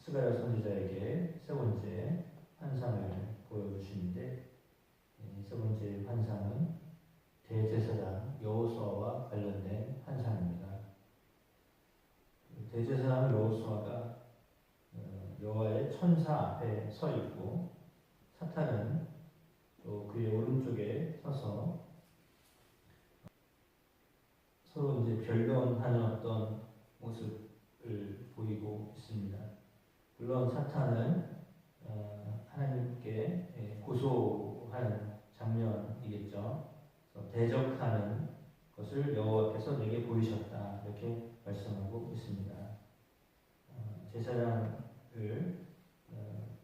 스가랴 선지자에게 세 번째 환상을 보여주시는데 이세 번째 환상은 대제사장 여호수아와 관련된 환상입니다. 대제사장 여호수아가 어, 여호와의 천사 앞에 서 있고 사탄은 또 그의 오른쪽에 서서 서로 이제 변론하는 어떤 모습을 보이고 있습니다. 물론 사탄은 어, 하나님께 예, 고소하는 장면이겠죠. 대적하는 것을 여호와께서 내게 보이셨다 이렇게 말씀하고 있습니다. 어, 제사장을 어,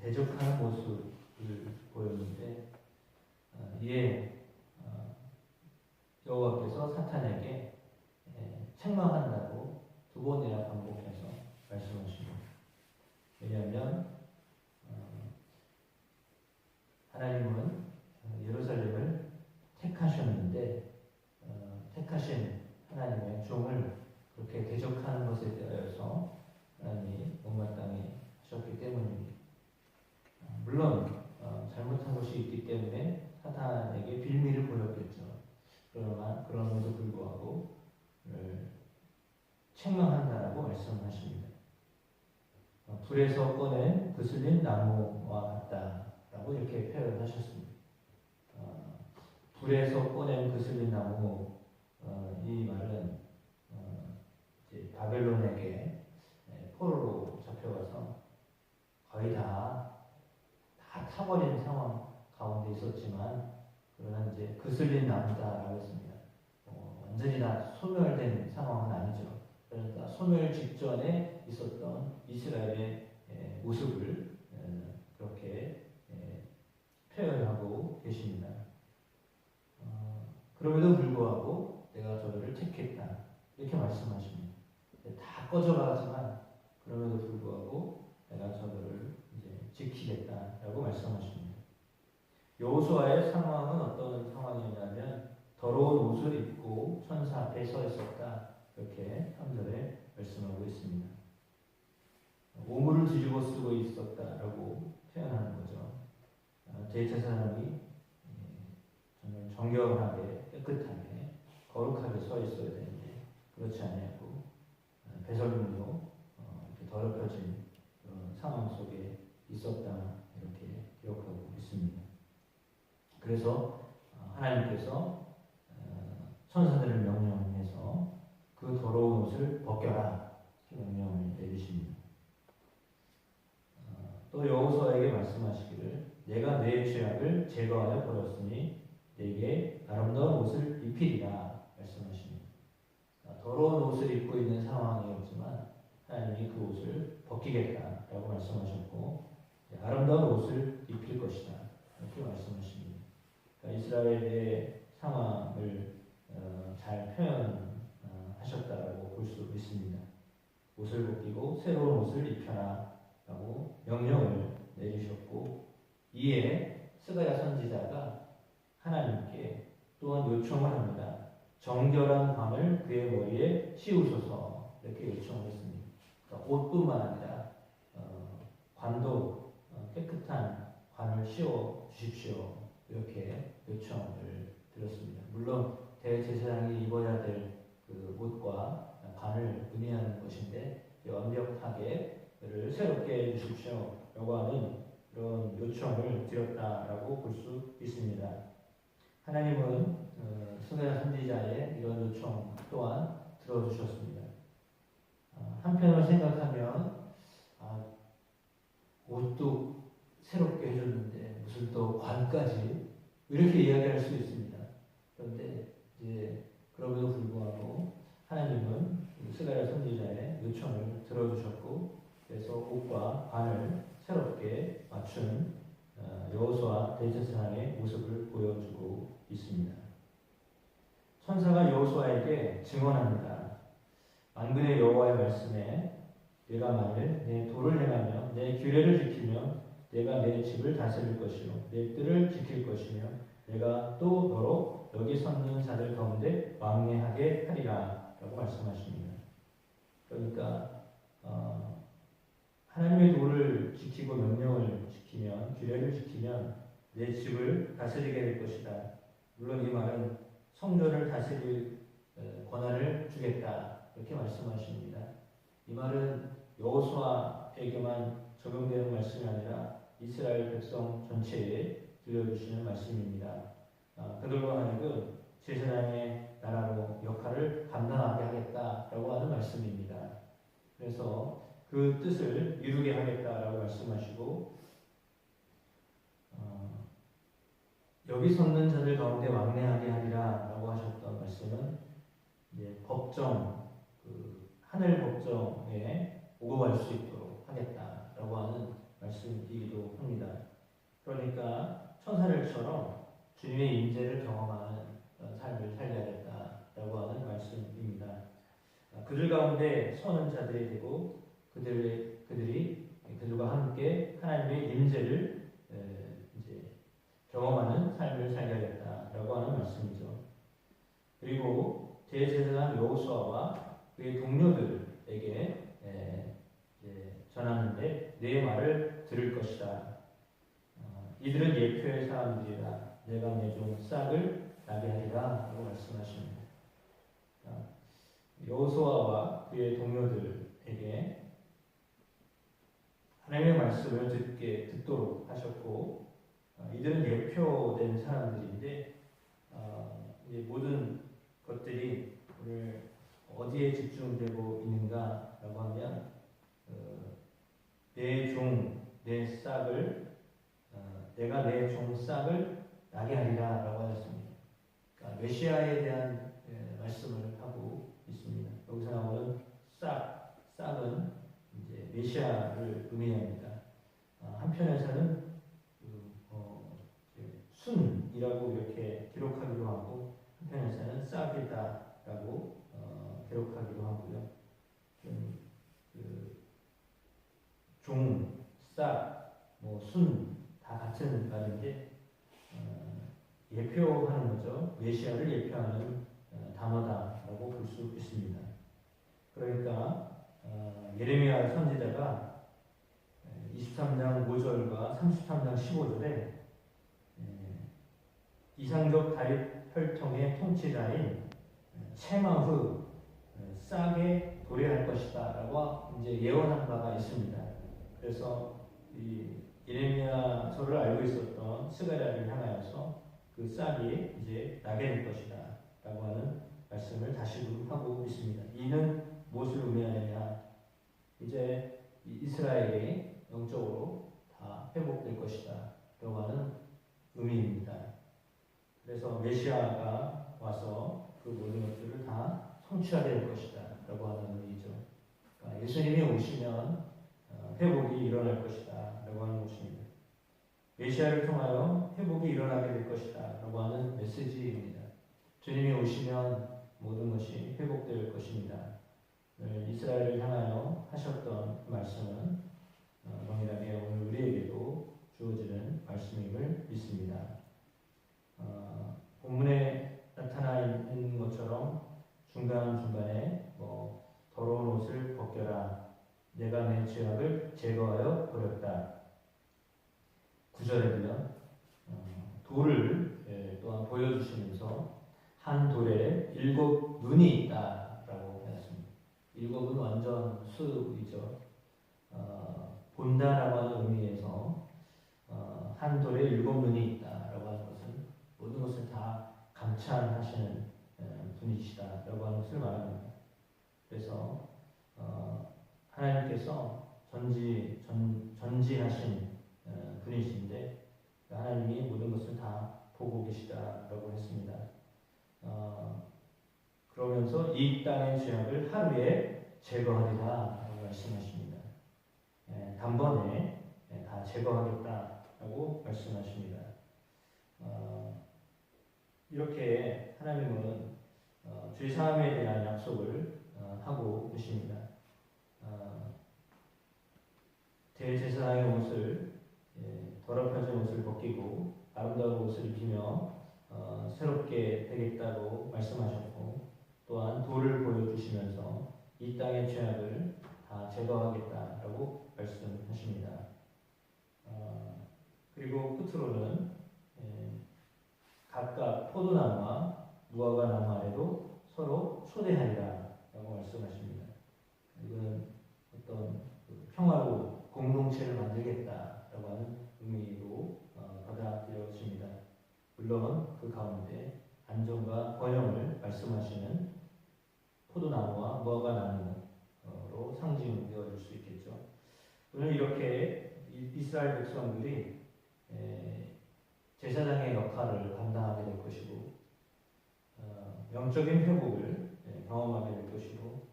대적하는 모습을 보였는데 어, 이에 어, 여호와께서 사탄에게 예, 책망한다고 두 번이나 반복해서 말씀하십니다. 왜냐하면 어, 하나님은 어, 예루살렘을 택하셨는데 어, 택하신 하나님의 종을 그렇게 대적하는 것에 대하여서 하나님이 못마땅히 하셨기 때문입니다. 어, 물론 어, 잘못한 것이 있기 때문에 사탄에게 빌미를 보였겠죠. 그러나 그럼에도 불구하고 책망한다라고 말씀하십니다. 어, 불에서 꺼낸 그슬린 나무와 같다라고 이렇게 표현하셨습니다. 어, 불에서 꺼낸 그슬린 나무 어, 이 말은 어, 바벨론에게 예, 포로로 잡혀가서 거의 다, 다 타버린 상황 가운데 있었지만 그러나 이제 그슬린 나무다라고 했습니다. 어, 완전히 다 소멸된 상황은 아니죠. 그러니까 소멸 직전에 있었던 이스라엘의 예, 모습을 예, 그렇게 예, 표현하고 계십니다. 어, 그럼에도 불구하고 내가 저들을 택했다 이렇게 말씀하십니다. 다 꺼져가지만 그럼에도 불구하고 내가 저들을 이제 지키겠다라고 말씀하십니다. 여호수아의 상황은 어떤 상황이었냐면 더러운 옷을 입고 천사 앞에 서 있었다. 이렇게 3절에 말씀하고 있습니다. 오물을 뒤집어 쓰고 있었다라고 표현하는 거죠. 어, 대제사장이 예, 정말 정결하게 깨끗하게 거룩하게 서 있어야 되는데 그렇지 아니하고 어, 배설물로 어, 이렇게 더럽혀진 그런 상황 속에 있었다 이렇게 기록하고 있습니다. 그래서 하나님께서 천사들을 명령해서 그 더러운 옷을 벗겨라 명령을 내리십니다. 또 여호수아에게 말씀하시기를 내가 내 죄악을 제거하여 버렸으니 내게 아름다운 옷을 입히리라 말씀하십니다. 더러운 옷을 입고 있는 상황이었지만 하나님이 그 옷을 벗기겠다라고 말씀하셨고 아름다운 옷을 입힐 것이다 이렇게 말씀하십니다. 그러니까 이스라엘의 상황을 어, 잘 표현하셨다라고 볼 수 있습니다. 옷을 벗기고 새로운 옷을 입혀라라고 명령을 내리셨고 이에 스가야 선지자가 하나님께 또한 요청을 합니다. 정결한 관을 그의 머리에 씌우소서 이렇게 요청을 했습니다. 그러니까 옷뿐만 아니라 어, 관도 어, 깨끗한 관을 씌워 주십시오. 이렇게 요청을 드렸습니다. 물론 대제사장이 입어야 될 그 옷과 관을 의미하는 것인데 완벽하게 새롭게 해주십시오라고 하는 그런 요청을 드렸다라고 볼 수 있습니다. 하나님은 어, 스가 선지자의 이런 요청 또한 들어주셨습니다. 어, 한편으로 생각하면 아, 옷도 새롭게 해줬는데 무슨 또 관까지 이렇게 이야기할 수 있습니다. 그런데 이제 그럼에도 불구하고 하나님은 스가랴 선지자의 요청을 들어주셨고 그래서 옷과 관을 새롭게 맞춘 어, 여호수아 대제사장의 모습을 보여주고 있습니다. 천사가 여호수아에게 증언합니다. 만군의 여호와의 말씀에 내가 만일 내 도를 행하며 내 규례를 지키며 내가 내 집을 다스릴 것이요 내 뜰을 지킬 것이며 내가 또 너로 여기 섰는 자들 가운데 왕래하게 하리라 라고 말씀하십니다. 그러니까 어, 율법을 지키고 명령을 지키면 규례를 지키면 내 집을 다스리게 될 것이다. 물론 이 말은 성전을 다스릴 어, 권한을 주겠다 이렇게 말씀하십니다. 이 말은 여호수아에게만 적용되는 말씀이 아니라 이스라엘 백성 전체에 들려주시는 말씀입니다. 아, 그들로 하여금 제사장의 나라로 역할을 감당하게 하겠다라고 하는 말씀입니다. 그래서 그 뜻을 이루게 하겠다라고 말씀하시고 어, 여기 섰는 자들 가운데 왕래하게 하리라라고 하셨던 말씀은 이제 법정 그 하늘 법정에 오고 갈 수 있도록 하겠다라고 하는 말씀이기도 합니다. 그러니까 천사들처럼 주님의 임재를 경험하는 삶을 살려야겠다라고 하는 말씀입니다. 아, 그들 가운데 서는 자들이 되고 그들의 그들이 그들과 함께 하나님의 임재를 이제 경험하는 삶을 살려야겠다라고 하는 말씀이죠. 그리고 대제사장 여호수아와 그의 동료들에게 전하는데 내 말을 들을 것이다. 어, 이들은 예표의 사람들이라 내가 내종 싹을 나게 하리라 라고 말씀하십니다. 여호수아와 그의 동료들에게 하나님의 말씀을 듣게 듣도록 하셨고 어, 이들은 예표된 사람들인데 어, 모든 것들이 오늘 어디에 집중되고 있는가라고 하면 어, 내종 내 싹을 내가 내 종 싹을 나게 하리라라고 하셨습니다. 그러니까 메시아에 대한 예, 말씀을 하고 있습니다. 여기서 나오는 싹 싹은 메시아를 의미합니다. 어, 한편에서는 그, 어, 순이라고 이렇게 기록하기도 하고 한편에서는 싹이다라고 어, 기록하기도 하고요. 좀, 그, 종, 싹, 뭐, 순, 다 같은 말인데, 어, 예표하는 거죠. 메시아를 예표하는 어, 단어다라고 볼 수 있습니다. 그러니까, 어, 예레미야 선지자가 23장 5절과 33장 15절에 이상적 다윗 혈통의 통치자인 체마흐 싹에 도래할 것이다 라고 이제 예언한 바가 있습니다. 그래서 이 예레미야서를 알고 있었던 스가랴를 향하여서 그 싹이 이제 나게 될 것이다 라고 하는 말씀을 다시 하고 있습니다. 이는 무엇을 의미하느냐? 이제 이스라엘이 영적으로 다 회복될 것이다 라고 하는 의미입니다. 그래서 메시아가 와서 그 모든 것들을 다 성취하게 될 것이다 라고 하는 의미죠. 그러니까 예수님이 오시면 어, 회복이 일어날 것이다 라고 하는 것입니다. 메시아를 통하여 회복이 일어나게 될 것이다 라고 하는 메시지입니다. 주님이 오시면 모든 것이 회복될 것입니다. 이스라엘을 향하여 하셨던 그 말씀은 어, 동일하게 오늘 우리에게도 주어지는 말씀임을 믿습니다. 어, 본문에 나타나 있는 것처럼 중간중간에 뭐 더러운 옷을 벗겨라 내가 내 죄악을 제거하여 버렸다. 구절에는 어, 돌을 예, 또한 보여주시면서 한 돌에 일곱 눈이 있다라고 했습니다. 일곱은 완전 수이죠. 어, 본다라고 하는 의미에서 어, 한 돌에 일곱 눈이 있다라고 하는 것은 모든 것을 다 감찰하시는 어, 분이시다라고 하는 것을 말합니다. 그래서 어, 하나님께서 전지 전, 전지하신 어, 분이신데 하나님이 모든 것을 다 보고 계시다라고 했습니다. 어, 그러면서 이 땅의 죄악을 하루에 제거하리라라고 말씀하십니다. 예, 단번에 예, 다 제거하겠다라고 말씀하십니다. 어, 이렇게 하나님은 어, 죄 사함에 대한 약속을 어, 하고 계십니다. 어, 대제사장의 옷을 예, 더럽혀진 옷을 벗기고 아름다운 옷을 입히며 어, 새롭게 되겠다고 말씀하셨고 또한 돌을 보여주시면서 이 땅의 죄악을 다 제거하겠다라고 말씀하십니다. 어, 그리고 끝으로는 예, 각각 포도나무와 무화과 나무 아래도 서로 초대하리라 라고 말씀하십니다. 이거는 어떤 그 평화로 공동체를 만들겠다라고 하는 의미로 어, 받아들여집니다. 물론 그 가운데 안정과 번영을 말씀하시는 포도나무와 무화과 나무로 상징되어질 수 있겠죠. 오늘 이렇게 이- 이스라엘 백성들이 에, 제사장의 역할을 감당하게 될 것이고 어, 영적인 회복을 예, 경험하게 될 것이고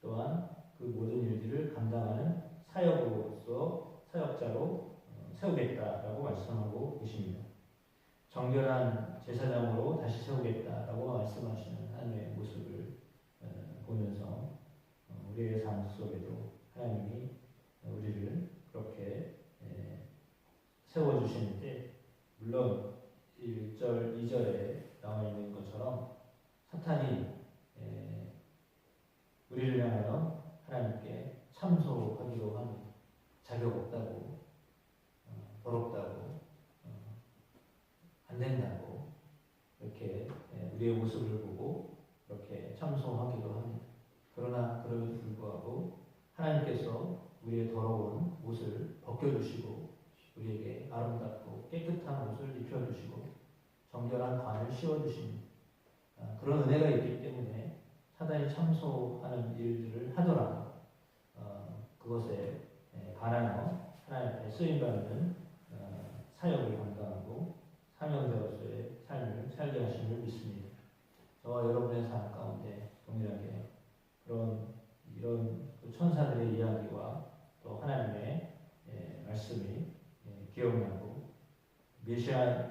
또한 그 모든 일들을 감당하는 사역으로서 사역자로 어, 세우겠다라고 말씀하고 계십니다. 정결한 제사장으로 다시 세우겠다라고 말씀하시는 하나님의 모습을 어, 보면서 어, 우리의 삶 속에도 하나님이 우리를 그렇게 예, 세워주시는데 물론 1절, 2절에 나와 있는 것처럼 사탄이 예, 우리를 향하여 하나님께 참소하기도 합니다. 자격 없다고, 어, 더럽다고, 어, 안 된다고 이렇게 예, 우리의 모습을 보고 이렇게 참소하기도 합니다. 그러나 그럼에도 불구하고 하나님께서 우리의 더러운 옷을 벗겨주시고 우리에게 아름답고 깨끗한 옷을 입혀주시고 정결한 관을 씌워주십니다. 아, 그런 은혜가 있기 때문에 사단이 참소하는 일들을 하더라도 어, 그것에 예, 반하여 하나님 앞에 쓰임받는 어, 사역을 감당하고 사명자로서의 삶을 살게 하심을 믿습니다. 저와 여러분의 삶 가운데 동일하게 그런 이런 그 천사들의 이야기와 또 하나님의 예, 말씀이 예, 기억나고 메시아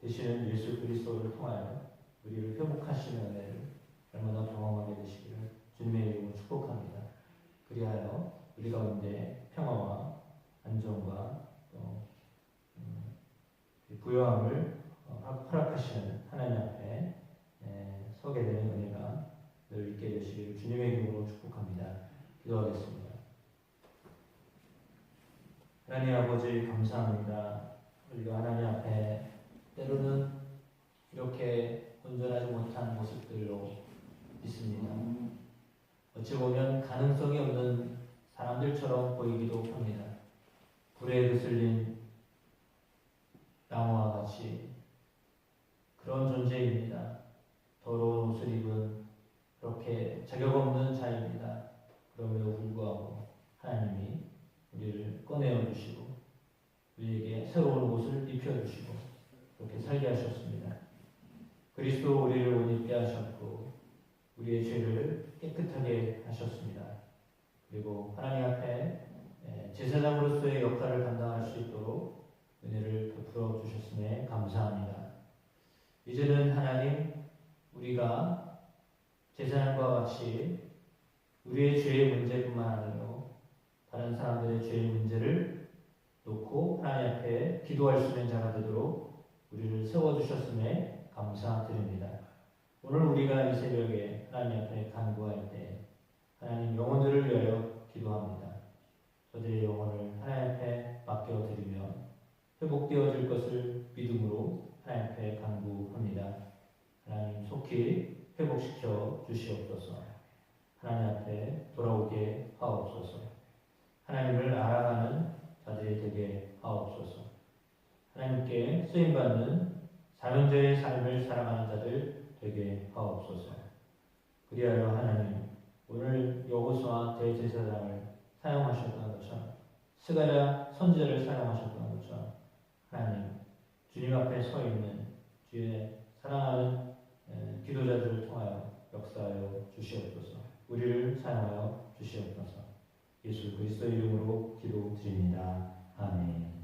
되시는 예수 그리스도를 통하여 우리를 회복하시는 은혜를 얼마나 경험하게 되시기를 주님의 이름으로 축복합니다. 그리하여 우리 가운데 평화와 안정과 또 음, 이 부요함을 어, 허락하시는 하나님 앞에 예, 서게 되는 은혜가 늘 있게 되시기를 주님의 이름으로 축복합니다. 기도하겠습니다. 하나님 아버지 감사합니다. 우리가 하나님 앞에 때로는 이렇게 온전하지 못한 모습들로 있습니다. 어찌 보면 가능성이 없는 사람들처럼 보이기도 합니다. 불에 그슬린 나무와 같이 그런 존재입니다. 더러운 옷을 입은 그렇게 자격 없는 자입니다. 그럼에도 불구하고 하나님이 우리를 꺼내어 주시고 우리에게 새로운 옷을 입혀 주시고 그렇게 살게 하셨습니다. 그리스도 우리를 옷 입게 하셨고 우리의 죄를 깨끗하게 하셨습니다. 그리고 하나님 앞에 예, 제사장으로서의 역할을 감당할 수 있도록 은혜를 베풀어 주셨음에 감사합니다. 이제는 하나님 우리가 제사장과 같이 우리의 죄의 문제뿐만 아니라 다른 사람들의 죄의 문제를 놓고 하나님 앞에 기도할 수 있는 자가 되도록 우리를 세워주셨음에 감사드립니다. 오늘 우리가 이 새벽에 하나님 앞에 간구할 때 하나님 영혼들을 위하여 기도합니다. 저들의 영혼을 하나님 앞에 맡겨드리며 회복되어질 것을 믿음으로 하나님 앞에 간구합니다. 하나님 속히 회복시켜 주시옵소서. 하나님 앞에 돌아오게 하옵소서. 하나님을 알아가는 자들이 되게 하옵소서. 하나님께 쓰임받는 사명자의 삶을 살아가는 자들 되게 하옵소서. 그리하여 하나님 오늘 여호수아 대제사장을 사용하셨던 것처럼 스가랴 선지자를 사용하셨던 것처럼 하나님 주님 앞에 서 있는 주의 사랑하는 에, 기도자들을 통하여 역사하여 주시옵소서. 우리를 사용하여 주시옵소서. 예수 그리스도 이름으로 기도드립니다. 아멘.